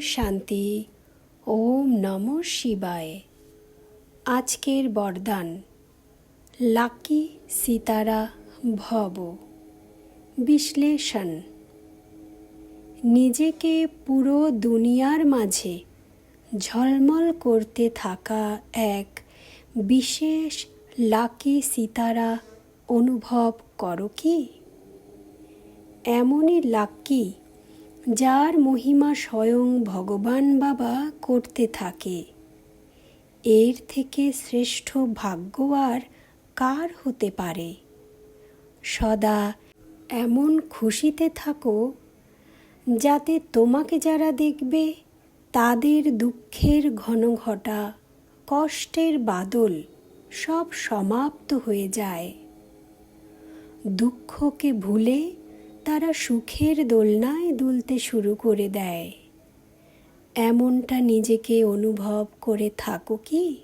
শান্তি। ওম নম শিবায়। আজকের বরদান, লাকি সিতারা ভব। বিশ্লেষণ, নিজেকে পুরো দুনিয়ার মাঝে ঝলমল করতে থাকা এক বিশেষ লাকি সিতারা অনুভব করো কি? এমনই লাক্কি যার মহিমা স্বয়ং ভগবান বাবা করতে থাকে। এর থেকে শ্রেষ্ঠ ভাগ্য আর কার হতে পারে? সদা এমন খুশিতে থাকো যাতে তোমাকে যারা দেখবে তাদের দুঃখের ঘন ঘটা, কষ্টের বাদল সব সমাপ্ত হয়ে যায়। দুঃখকে ভুলে তারা সুখের দোলনায় দুলতে শুরু করে দেয়। এমনটা নিজেকে অনুভব করে থাকো কি?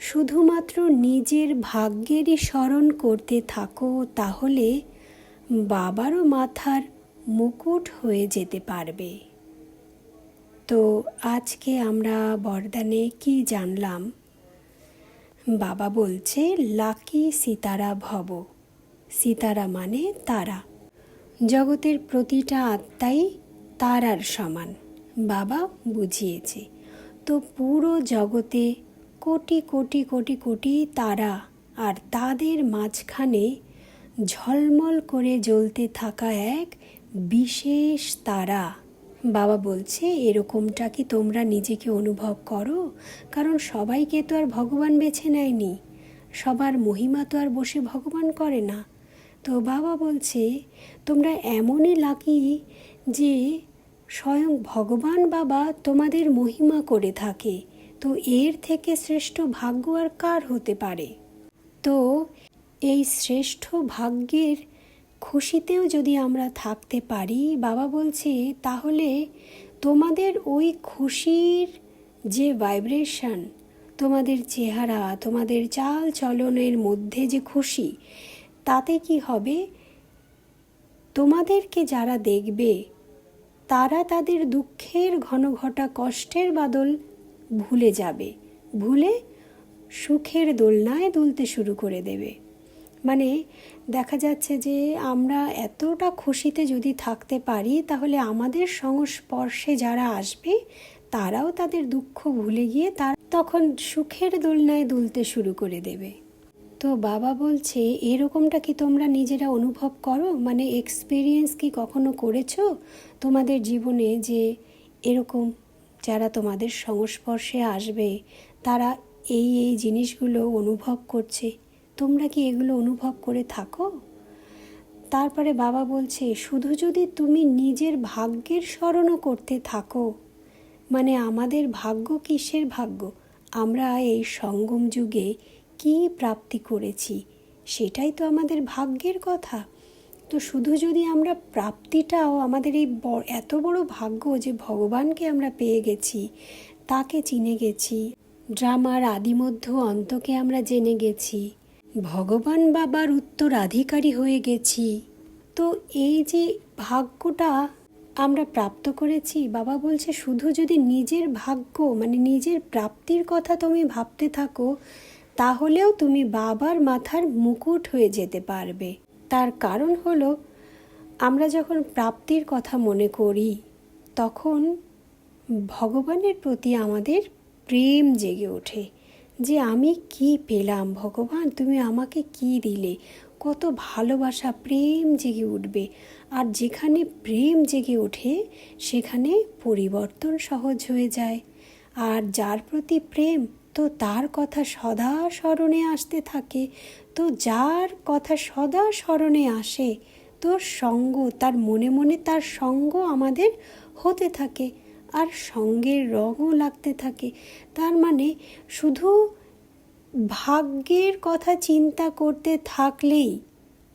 শুধুমাত্র নিজের ভাগ্যেরই স্মরণ করতে থাকো, তাহলে বাবারও মাথার মুকুট হয়ে যেতে পারবে। তো আজকে আমরা বরদানে কি জানলাম? বাবা বলছে, লাকি সিতারা ভব। সিতারা মানে তারা। জগতের প্রতিটা আত্মাই তারার সমান। বাবা বুঝিয়েছে, তো পুরো জগতে কোটি কোটি কোটি কোটি তারা আর তাদের মাঝখানে ঝলমল করে জ্বলতে থাকা এক বিশেষ তারা। বাবা বলছে, এরকমটা কি তোমরা নিজেকে অনুভব করো? কারণ সবাইকে তো আর ভগবান বেছে নেয়নি। সবার মহিমা তো আর বসে ভগবান করে না। তো বাবা বলছে, তোমরা এমনই লাকি যে স্বয়ং ভগবান বাবা তোমাদের মহিমা করে থাকে। তো এর থেকে শ্রেষ্ঠ ভাগ্য আর কার হতে পারে? তো এই শ্রেষ্ঠ ভাগ্যের খুশিতেও যদি আমরা থাকতে পারি, বাবা বলছে, তাহলে তোমাদের ওই খুশির যে ভাইব্রেশন তোমাদের চেহারা, তোমাদের চাল চলনের মধ্যে যে খুশি তাতে কি হবে? তোমাদেরকে যারা দেখবে, তারা তাদের দুঃখের ঘন ঘটা কষ্টের বাদল ভুলে যাবে, ভুলে সুখের দোলনায় দুলতে শুরু করে দেবে। মানে দেখা যাচ্ছে যে আমরা এতটা খুশিতে যদি থাকতে পারি, তাহলে আমাদের সংস্পর্শে যারা আসবে, তারাও তাদের দুঃখ ভুলে গিয়ে তার তখন সুখের দোলনায় দুলতে শুরু করে দেবে। তো বাবা বলছে, এরকমটা কি তোমরা নিজেরা অনুভব করো? মানে এক্সপিরিয়েন্স কি কখনো করেছ তোমাদের জীবনে যে এরকম যারা তোমাদের সংস্পর্শে আসবে, তারা এই এই জিনিসগুলো অনুভব করছে? তোমরা কি এগুলো অনুভব করে থাকো? তারপরে বাবা বলছে, শুধু যদি তুমি নিজের ভাগ্যের স্মরণও করতে থাকো মানে আমাদের ভাগ্য কিসের ভাগ্য? আমরা এই সঙ্গম যুগে কি প্রাপ্তি করেছি? সেটাই তো আমাদের ভাগ্যের কথা। তো শুধু যদি আমরা প্রাপ্তিটাও আমাদের এই এত বড় ভাগ্য যে ভগবানকে আমরা পেয়ে গেছি, তাকে চিনে গেছি, ড্রামার আদিমধ্য অন্তকে আমরা জেনে গেছি, ভগবান বাবার উত্তরাধিকারী হয়ে গেছি, তো এই যে ভাগ্যটা আমরা প্রাপ্ত করেছি, বাবা বলছে শুধু যদি নিজের ভাগ্য মানে নিজের প্রাপ্তির কথা তুমি ভাবতে থাকো তাহলেও তুমি বাবার মাথার মুকুট হয়ে যেতে পারবে। তার কারণ হলো, আমরা যখন প্রাপ্তির কথা মনে করি, তখন ভগবানের প্রতি আমাদের প্রেম জেগে ওঠে যে, আমি কি পেলাম ভগবান? তুমি আমাকে কি দিলে? কত ভালোবাসা, প্রেম জেগে উঠবে। আর যেখানে প্রেম জেগে ওঠে, সেখানে পরিবর্তন সহজ হয়ে যায়। আর যার প্রতি প্রেম তো তার কথা সদা স্মরণে আসতে থাকে। তো যার কথা সদা স্মরণে আসে, তোর সঙ্গ, তার মনে মনে তার সঙ্গ আমাদের হতে থাকে আর সঙ্গের রঙও লাগতে থাকে। তার মানে শুধু ভাগ্যের কথা চিন্তা করতে থাকলেই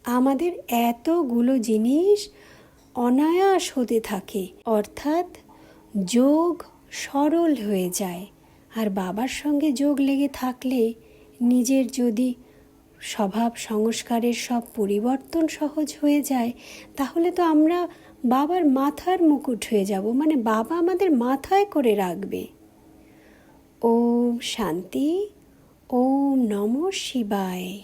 আমাদের এতগুলো জিনিস অনায়াস হতে থাকে। অর্থাৎ যোগ সরল হয়ে যায়। আর বাবার সঙ্গে যোগ লেগে থাকলে নিজের যদি স্বভাব সংস্কারের সব পরিবর্তন সহজ হয়ে যায়, তাহলে তো আমরা বাবার মাথার মুকুট হয়ে যাব। মানে বাবা আমাদের মাথায় করে রাখবে। ওম শান্তি, ওম নম শিবায়।